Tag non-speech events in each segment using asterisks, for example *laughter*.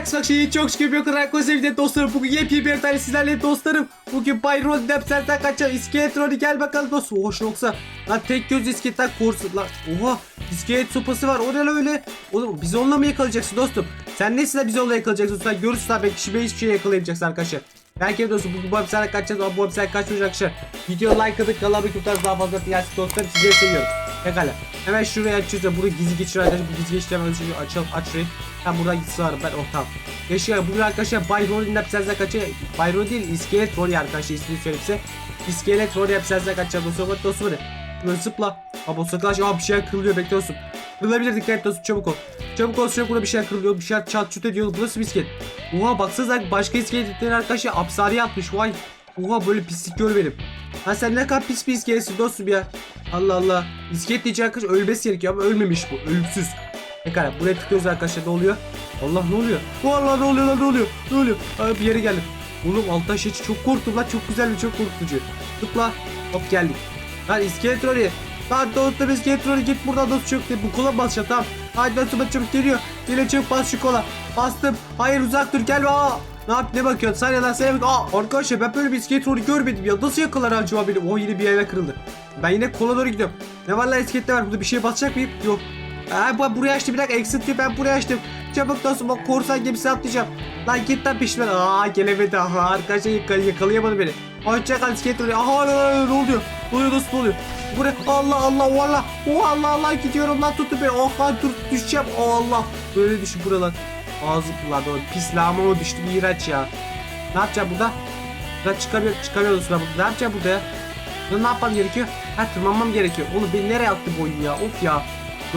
Herkese bak şeyi çok şükür bir kadar sevgili dostlarım. Bugün yepyeni bir tane sizlerle dostlarım. Bugün Bay Ron Depser'den kaçan gel bakalım dostum. Hoş yoksa lan tek göz iskeletten korsun lan. Oha iskelet sopası var o ne öyle. Oğlum biz onunla mı yakalayacaksın dostum? Sen nesin de biz onunla yakalayacaksın? Sen görürsün abi belki şimdi hiçbir şey yakalayamayacaksın arkadaşlar. De dostum bu, bu hapishaneden kaçacağız ama bu hapishaneden kaçmayacak arkadaşlar. Video like atıp kanala bir tutarız daha fazla gelsin dostlarım sizleri seviyorum. Pekala. Hemen şuraya da bunu gizli geçir arkadaşlar. Bu gizli geçir hemen şunu açalım aç şurayı. Ben buradan var ben oh tamam. Geçiyor bugün arkadaşlar Bay Roll'in hapishaneden kaçıyor. Bay Roll değil iskelet Roll arkadaşlar ismini söyleyeyim size. İskelet Roll hapishaneden kaçacağız dostum. Hadi dostum hadi. Böyle zıpla. Abi o sakalaş aa bir şeyler kırılıyor bekle dostum. Kırılabilir dikkat et dostum çabuk ol. Çabuk ol çabuk burada bir şeyler kırılıyor bir şeyler çat çut ediyor. Bu nasıl bir iskelet? Oha baksanıza başka iskeletlerin arkadaşlar hapishaneye atmış vay. Oha böyle pislik görmedim. Ha sen ne kadar pis bir iskeletsin dostum ya. Allah Allah. İskelet diyecek arkadaş ölmesi gerekiyor ama ölmemiş bu. Ölümsüz. Pekala buraya tıklıyoruz arkadaşlar ne oluyor? Allah ne oluyor? Allah ne oluyor lan ne oluyor? Ne oluyor? Abi bir yere geldim. Oğlum altta şey çok korktum lan çok güzel ve çok korkutucu. Tıkla. Hop geldik. Lan iskelet oraya. Lan dostum iskelet oraya git buradan dostum çok Bu kola basacağım tamam. Haydi dostum çabuk geliyor. Geliyor çabuk bas şu kola. Bastım. Hayır uzak dur gelme. Aa. Ne yap ne bakıyorsun? Sen lan sen. Aa arkadaşlar ben böyle bir iskelet rolü görmedim ya. Nasıl yakalar acaba benim? O yine bir yere kırıldı. Ben yine kola doğru gidiyorum. Ne var lan iskelette var? Burada bir şey basacak mıyım? Yok. Aa bu buraya açtım bir dakika exit diyor ben buraya açtım. Çabuk dostum bak korsan gemisi atlayacağım. Lan git lan peşimden. Aa gelemedi. Aha arkadaşlar yakal yakalayamadı beni. Hoşça kal iskelet rolü. Aha ne oluyor? Ne oluyor? Dostum ne oluyor? Buraya Allah Allah valla. Oh Allah Allah gidiyorum lan tuttu beni. Oh lan dur düşeceğim. Oh Allah. Böyle düşün buralar. Ağzı lan o pis lağmama düştüm iğrenç ya. Ne yapacağım burada? Buradan çıkamıyor, çıkamıyoruz burada. Ne yapacağım burada ya? Ne yapmam gerekiyor? Ha tırmanmam gerekiyor. Oğlum beni nereye attı bu oyun ya? Of ya.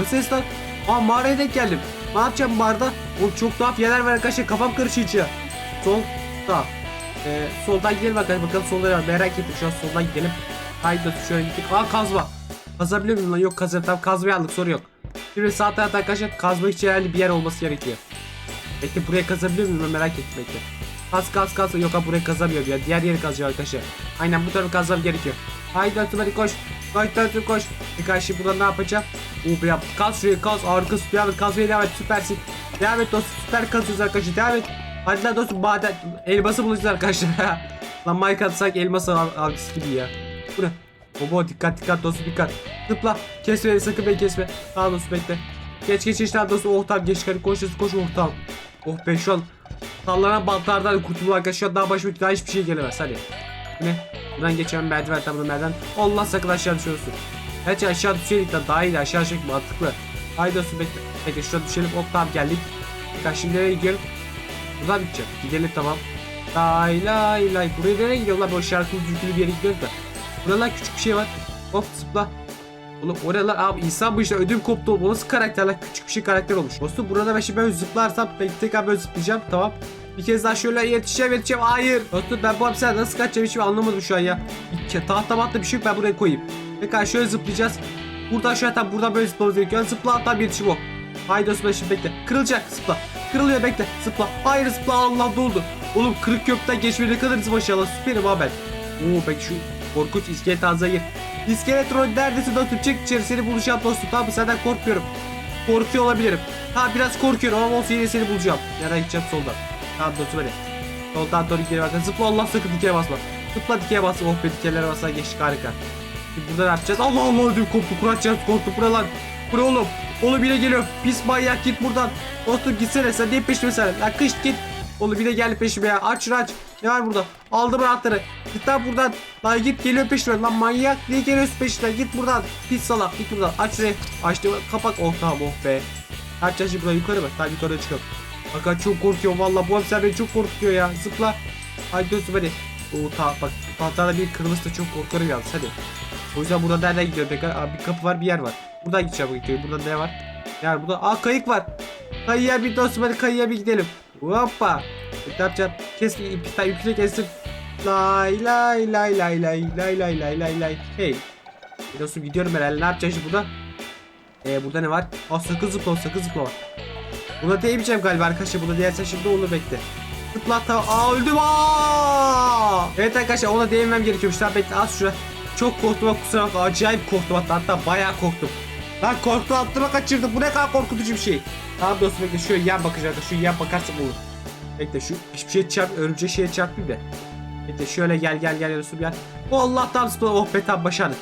Ses lan. Aa mağaraya denk geldim. Ne yapacağım mağarada? Oğlum çok tuhaf yerler var arkadaşlar. Kafam karışıyor içi. Sol. Sağ. Ee, soldan gidelim arkadaşlar. Bakalım solda var. Merak ettim şu an soldan gidelim. Haydi şöyle gittik. Aa kazma. Kazabiliyor muyum lan? Yok kazarım. Tamam kazmayı aldık. Soru yok. Şimdi sağ tarafta arkadaşlar kazma için herhalde bir yer olması gerekiyor. Bekle buraya kazabiliyor muyum? Merak ettim bekle. Kaz kaz kaz. Yok abi buraya kazamıyor ya. Diğer yeri kazıyor arkadaşlar. Aynen bu tarafı kazmam gerekiyor. Haydi Atım hadi koş. Koş Atım koş. Şey burada ne yapacağım? Uh ya kaz şuraya kaz. Arkası devam et. Kazmaya devam et. Süpersin. Devam et dostum. Süper kazıyoruz arkadaşlar. Devam et. Hadi lan dostum maden. Elması bulacağız arkadaşlar. *laughs* lan Minecraft sanki elmas al algısı gibi ya. Bu ne? Bobo dikkat dikkat dostum dikkat. Zıpla. Kesme beni sakın beni kesme. Tamam dostum bekle. Geç geç geç tamam dostum. Oh tamam geç hadi koş dostum koş oh tamam. Oh be şu an sallanan bantlardan kurtuldum arkadaşlar. Daha başıma daha hiçbir şey gelemez hadi. Bu Ne? Buradan geçen merdiven buradan merdiven. Allah sakın aşağı düşüyorsun. Gerçi aşağı düşeydik de daha iyi aşağı düşmek mantıklı. Haydi dostum bekle. Peki şurada düşelim. Hop tamam geldik. Peki şimdi nereye gidiyorum? Buradan gideceğim. Gidelim tamam. Lay lay lay. Buraya nereye gidiyorlar? Böyle şarkılı türkülü bir yere gidiyoruz da. Buralar küçük bir şey var. Hop zıpla. Oğlum oralar abi insan bu işte ödüm koptu oğlum. O nasıl karakterler küçük bir şey karakter olmuş. Dostum burada ben şimdi böyle zıplarsam peki tekrar böyle zıplayacağım tamam. Bir kez daha şöyle yetişeceğim yetişeceğim hayır. Dostum ben bu hapishaneden nasıl kaçacağım hiç anlamadım şu an ya. Ke- tahta mahta bir şey yok ben buraya koyayım. Tekrar şöyle zıplayacağız. Buradan şöyle tam buradan böyle zıplamamız gerekiyor. Zıpla hatta bir yetişim o. Haydi ben şimdi bekle. Kırılacak zıpla. Kırılıyor bekle. Zıpla. Hayır zıpla Allah doldu. Oğlum kırık kökten geçmeye ne kadar hızlı maşallah. Süperim abi ben. Oo peki şu korkunç iskelet gir. İskelet rol neredesin dostum? Çık içeri seni bulacağım dostum. Tamam? Senden korkmuyorum. Korkuyor olabilirim. Ha biraz korkuyorum ama olsun yine seni bulacağım. Nereden gideceğim soldan. Dostum hadi. Soldan doğru gidelim arkadaşlar. Zıpla Allah sakın dikeye basma. Zıpla dikeye basma. Oh be dikeylere basma geçtik harika. Şimdi burada ne yapacağız? Allah Allah ödüm koptu. Kuracağız korktu. Bura lan. Bura oğlum. Oğlum bile geliyor. Pis manyak git buradan. Dostum gitsene sen niye peşime sen? Lan kış git. Oğlum bir de gel peşime ya. Aç şunu aç. Ne var burada? Aldım anahtarı. Git lan buradan. Lan git geliyor peşime. Lan manyak niye geliyorsun peşime? Git buradan. Pis salak git buradan. Aç şurayı. Açtı kapat. Oh tamam oh be. Kaç yaşı burada yukarı mı? Tamam yukarıda çıkalım. Fakat çok korkuyorum valla. Bu hapishane beni çok korkutuyor ya. Zıpla. Hadi dostum hadi. Oo ta bak tahtada bir kırmızı da çok korkarım yalnız hadi. O yüzden burada nereden gidiyor peki? Aa, bir kapı var bir yer var. Buradan gideceğim gidiyor. Burada ne var? Ne var burada? Aa kayık var. Kayıya bir dostum hadi kayıya bir gidelim. Hoppa. Ne yapacağım? Kes ipi, ipi kestim. Lay lay lay lay lay lay lay lay lay lay. Hey. Dostum gidiyorum herhalde. Ne yapacağız şimdi burada? Ee burada ne var? Aa sakız zıpla sakız zıpla. Buna değmeyeceğim galiba arkadaşlar. Buna değersen şimdi olur bekle. Zıpla tamam. Aa öldüm aa. Evet arkadaşlar ona değmem gerekiyormuş. Tamam bekle az şuraya. Çok korktum kusura bakma. Acayip korktum hatta. Hatta bayağı korktum. Lan korktu aklıma kaçırdım. Bu ne kadar korkutucu bir şey. Tamam dostum bekle şöyle yan bakacağım. Şu yan bakarsam olur. Bekle şu hiçbir şey çarp örümcek şeye çarpayım da. Bekle şöyle gel gel gel Yusuf gel. Oh Allah tam zıpla oh be tam başardık.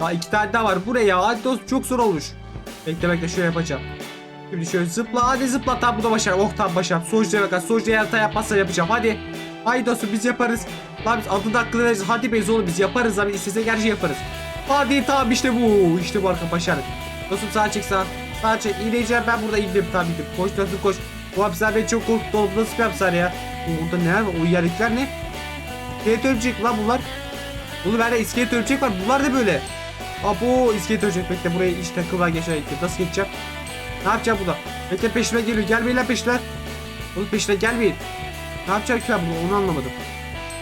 Daha iki tane daha var buraya hadi dostum çok zor olmuş. Bekle bekle şöyle yapacağım. Şimdi şöyle zıpla hadi zıpla tam bu da başar. Oh tam başar. Sojda bakar. Sojda yarata yapmazsa yapacağım hadi. Haydi dostum biz yaparız. Lan biz adını hakkını veririz. Hadi be oğlum biz yaparız abi. İstese şeyi yaparız. Hadi tamam işte bu. İşte bu arka başardık. Dostum sağa çek sağa. Sağa çek. İneceğim ben burada indim tamam indim. Koş dostum koş. Bu hapishane beni çok korkuttu oğlum. Nasıl bir hapishane ya? Orada neler var? O yerlikler ne? İskelet örümcek lan bunlar. Oğlum bende iskelet örümcek var. Bunlar da böyle. Abo iskelet örümcek. Bekle buraya iş takıma geçer. Nasıl geçeceğim? Ne yapacağım burada? Bekle peşime geliyor. Gelmeyin lan peşine. Oğlum peşine gelmeyin. Ne yapacağım ki ben bunu onu anlamadım.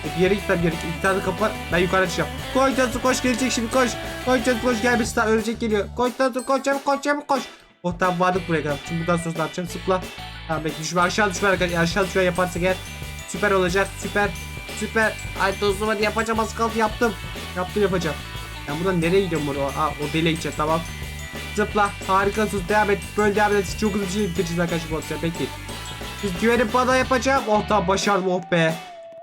E, Bir yere gitmem gerek. İki tane kapı var. Ben yukarı çıkacağım. Koş Tansu koş gelecek şimdi koş. Koş Tansu koş gelmesin daha ölecek geliyor. Koş Tansu koş çabuk koş çabuk koş. Oh tamam vardık buraya kadar. Şimdi buradan sonra ne yapacağım? Sıpla. Tamam bekle düşme aşağı düşme arkadaşlar. Aşağı düşme yaparsak eğer süper olacak. Süper. Süper. Ay dostum hadi yapacağım az kaldı yaptım. Yaptım yapacağım. Ben buradan nereye gidiyorum burada? Aa o deliğe gideceğiz tamam. Zıpla. Harikasınız. Devam et. Böyle devam et. Çok hızlı bir şey bitireceğiz arkadaşlar bu arada. Bekleyin. Siz güvenip bana yapacağım. Oh tamam başardım oh be.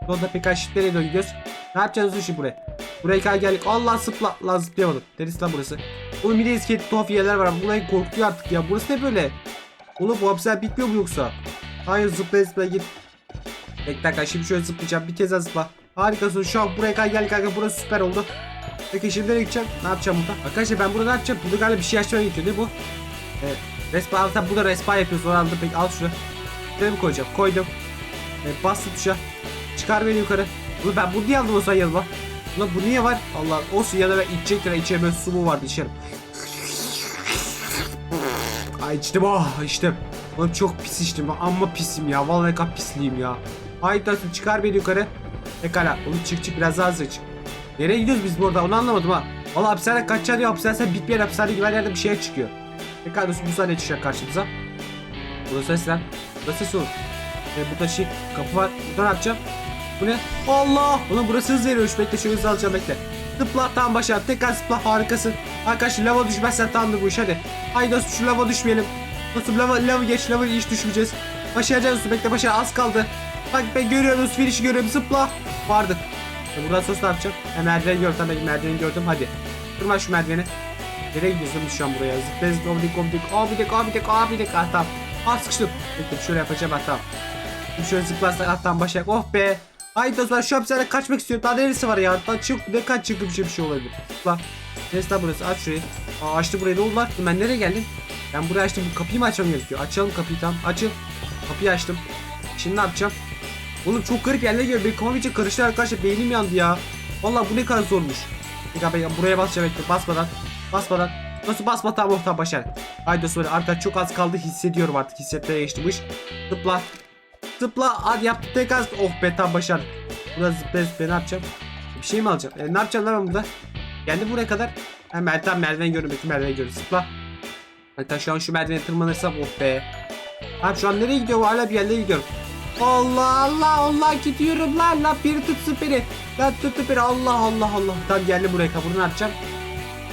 Yolda birkaç nereye doğru gidiyoruz? Ne yapacağız şimdi buraya? Buraya kadar geldik. Allah zıpla. Lan zıplayamadım. Neresi lan burası? Oğlum de iskelet tuhaf yerler var. Bunlar korkuyor artık ya. Burası ne böyle? Oğlum bu hapishane bitmiyor mu yoksa? Hayır zıpla zıpla git. Bekle dakika şimdi şöyle zıplayacağım. Bir kez daha zıpla. Harikasın. Şu an buraya kadar geldik kanka. Burası süper oldu. Peki şimdi nereye gideceğim? Ne yapacağım burada? Arkadaşlar ben burada ne yapacağım? Burada galiba bir şey açmaya geçiyor değil mi bu? Evet. Respa al tabi burada respa yapıyoruz. Onu anladım. Peki al şunu. Şuraya mı koyacağım? Koydum. Evet, bastım tuşa. Çıkar beni yukarı. Ulan ben bunu niye aldım o zaman yanıma? Ulan bu niye var? Allah olsun ya da ben içecekler içemez su mu vardı içerim. Ay içtim oh içtim. Oğlum çok pis içtim amma pisim ya. Vallahi kap pisliyim ya. Haydi çıkar beni yukarı. Pekala. Oğlum çık çık biraz daha hızlı çık. Nereye gidiyoruz biz burada onu anlamadım ha. Valla hapishane kaçacağını diyor hapishane bitmeyen hapishane gibi her yerde bir şey çıkıyor. Pekala dostum bu sahne çıkacak karşımıza. Burada ses lan. Burada ses olur. E, burada şey kapı var. Burada ne yapacağım? Bu ne? Allah! Oğlum burası hız veriyormuş. Bekle şu hızı alacağım bekle. Zıpla tam başa. Tekrar zıpla harikasın. Arkadaşlar lava düşmezsen tamamdır bu iş hadi. Haydi dostum şu lava düşmeyelim. Dostum lava, lava geç lava hiç düşmeyeceğiz. Başaracağız dostum bekle başa az kaldı. Bak ben görüyoruz finish'i görüyorum zıpla. Vardık. E, buradan sonra ne yapacağım? E, merdiveni gördüm tamam merdiveni gördüm hadi. Tırman şu merdiveni. Nereye gidiyorsun şu an buraya? Zıpla zıpla obidik obidik abidik abidik abidik ah tamam. Ah sıkıştım. Bekle şöyle yapacağım ah tamam. Şöyle zıplarsak alttan başlayak. Oh be. Haydi dostlar şu hapishaneden kaçmak istiyorum. Daha neresi var ya? Daha çık ne kaç çıkıp bir şey, bir şey olabilir. Zıpla. Neresi lan burası? Aç şurayı. Aa açtı burayı ne oldu lan? Ben nereye geldim? Ben buraya açtım. Bu kapıyı mı açmam gerekiyor? Açalım kapıyı tamam. Açıl. Kapıyı açtım. Şimdi ne yapacağım? Oğlum çok garip yerlere geliyor. Benim kafam iyice karıştı arkadaşlar. Beynim yandı ya. Vallahi bu ne kadar zormuş. Bir dakika buraya basacağım bekle. Basmadan. Basmadan. Nasıl basma tamam oh tamam başar. Haydi sonra arkadaş çok az kaldı hissediyorum artık hissetmeye geçti bu iş. Zıpla. Zıpla hadi yaptık tek az. Oh be tam başar. Burada zıpla zıpla ne yapacağım? Bir şey mi alacağım? E, ne yapacağım lan ben burada? Geldi buraya kadar. Ha merdiven merdiven görüyorum. Bütün merdiven görüyorum. Zıpla. Hatta şu an şu merdivene tırmanırsam oh be. Abi şu an nereye gidiyorum? Hala bir yerlere gidiyorum. Allah Allah Allah gidiyorum lan lan biri tutsun beni. Lan tuttu beni Allah Allah Allah. Tam geldim buraya kapını ne yapacağım?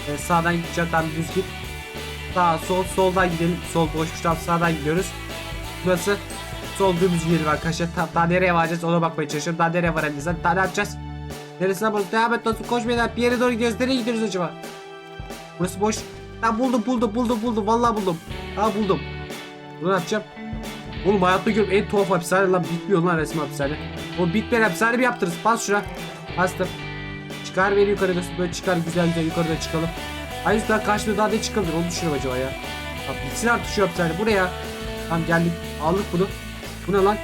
Ee, sağdan gideceğim tam düz git. Sağ sol soldan gidelim. Sol boşmuş tam sağdan gidiyoruz. Burası sol dümdüz gidelim arkadaşlar. Tam daha nereye varacağız ona bakmaya çalışıyorum. Daha nereye varacağız? Daha ne yapacağız? Neresine bak? Devam et dostum koşmayın. Bir yere doğru gidiyoruz. Nereye gidiyoruz acaba? Burası boş. Ha buldum buldum buldum buldum. Vallahi buldum. Ha buldum. Bunu ne yapacağım? Oğlum hayatta görüp en tuhaf hapishane lan bitmiyor lan resmi hapishane. O bitmeyen hapishane bir yaptırırız. Bas şuna. Bastım. Çıkar beni yukarı dostum. Böyle çıkar güzel güzel yukarıda çıkalım. Hayır daha karşıda daha ne çıkabilir onu düşünüyorum acaba ya. Bak bitsin artık şu hapishane. Buraya. Tamam geldik. Aldık bunu. Bu ne lan?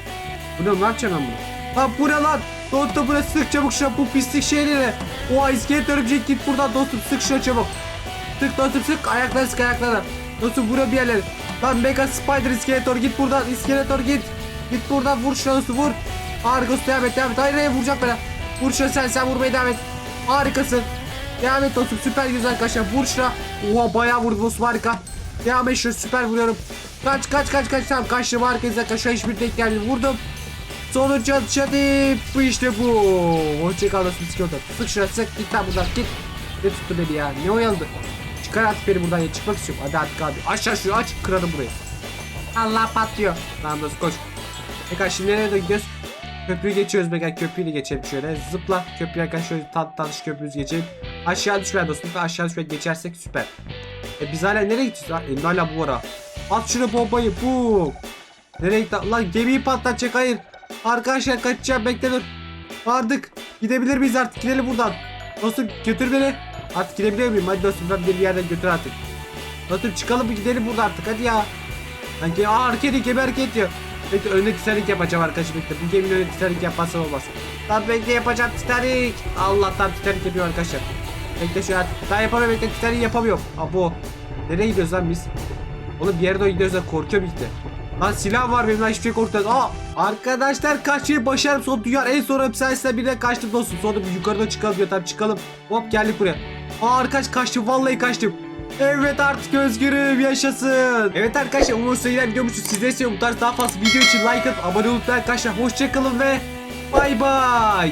Bu ne ne yapacağım bunu? Lan bu ne lan? Dostum buraya sık çabuk şuna bu pislik şeyleri. Oha iskelet örümcek git buradan dostum sık şuna çabuk. Sık dostum sık ayakları sık ayakları. Dostum vura bir yerleri. Lan Mega Spider İskeletor git buradan İskeletor git. Git buradan vur dostum vur. Harikasın devam et devam et. Hayır hayır vuracak bana. Vur şuna sen sen vurmaya devam et. Harikasın. Devam et dostum süper güzel arkadaşlar vur şuna. Oha bayağı vurdu dostum harika. Devam et şuna süper vuruyorum. Kaç kaç kaç kaç tamam kaçtım harikasın arkadaşlar hiçbir tek geldi vurdum. Sonucu hadi bu işte bu. Hoşçakal dostum İskeletor. Sık şuna sık git lan buradan git. Ne tuttu beni ya ne oyalandı. Çıkar artık beni buradan ya çıkmak istiyorum. Hadi artık abi. Aşağı şunu aç kırarım burayı. Allah patlıyor. Tamam dostum koş. Pekala şimdi nereye doğru gidiyoruz? Köprüyü geçiyoruz Pekala köprüyü de geçelim şöyle. Zıpla köprüye kadar şöyle tat tanış köprümüzü geçelim. Aşağı düşme dostum. Aşağı düşme geçersek süper. E biz hala nereye gideceğiz? Ha, elimde hala bu var ha. At şunu bombayı. Bu. Nereye gitti? Lan gemiyi patlatacak hayır. Arkadaşlar kaçacağım bekle dur. Vardık. Gidebilir miyiz artık? Gidelim buradan. Dostum götür beni. Artık gidebiliyor muyum? Hadi dostum beni bir yerden götür artık. Dostum çıkalım bir gidelim buradan artık hadi ya. Lan ge Aa hareket gemi hareket ediyor. Bekle önüne Titanic yapacağım arkadaşım bekle. Bu geminin önüne Titanic yapmazsam olmaz. Lan bekle yapacağım Titanic. Allah'tan Titanic yapıyor arkadaşlar. Bekle şu an. Daha yapamıyorum bekle Titanic yapamıyorum. Aa bu. Nereye gidiyoruz lan biz? Oğlum bir yere doğru gidiyoruz da korkuyorum işte. Lan silah var benim lan hiçbir şey korkmuyorum. Aa arkadaşlar kaçmayı başarım son dünyanın en son hapishanesinden birine kaçtım dostum. Sonra bir yukarıda çıkalım diyor tamam çıkalım. Hop geldik buraya. Aa arkadaş kaçtım vallahi kaçtım. Evet artık özgürüm yaşasın. Evet arkadaşlar umarım yine videomuzu sizlere seviyorum. Bu tarz daha fazla video için like atıp abone olup arkadaşlar hoşçakalın ve bay bay.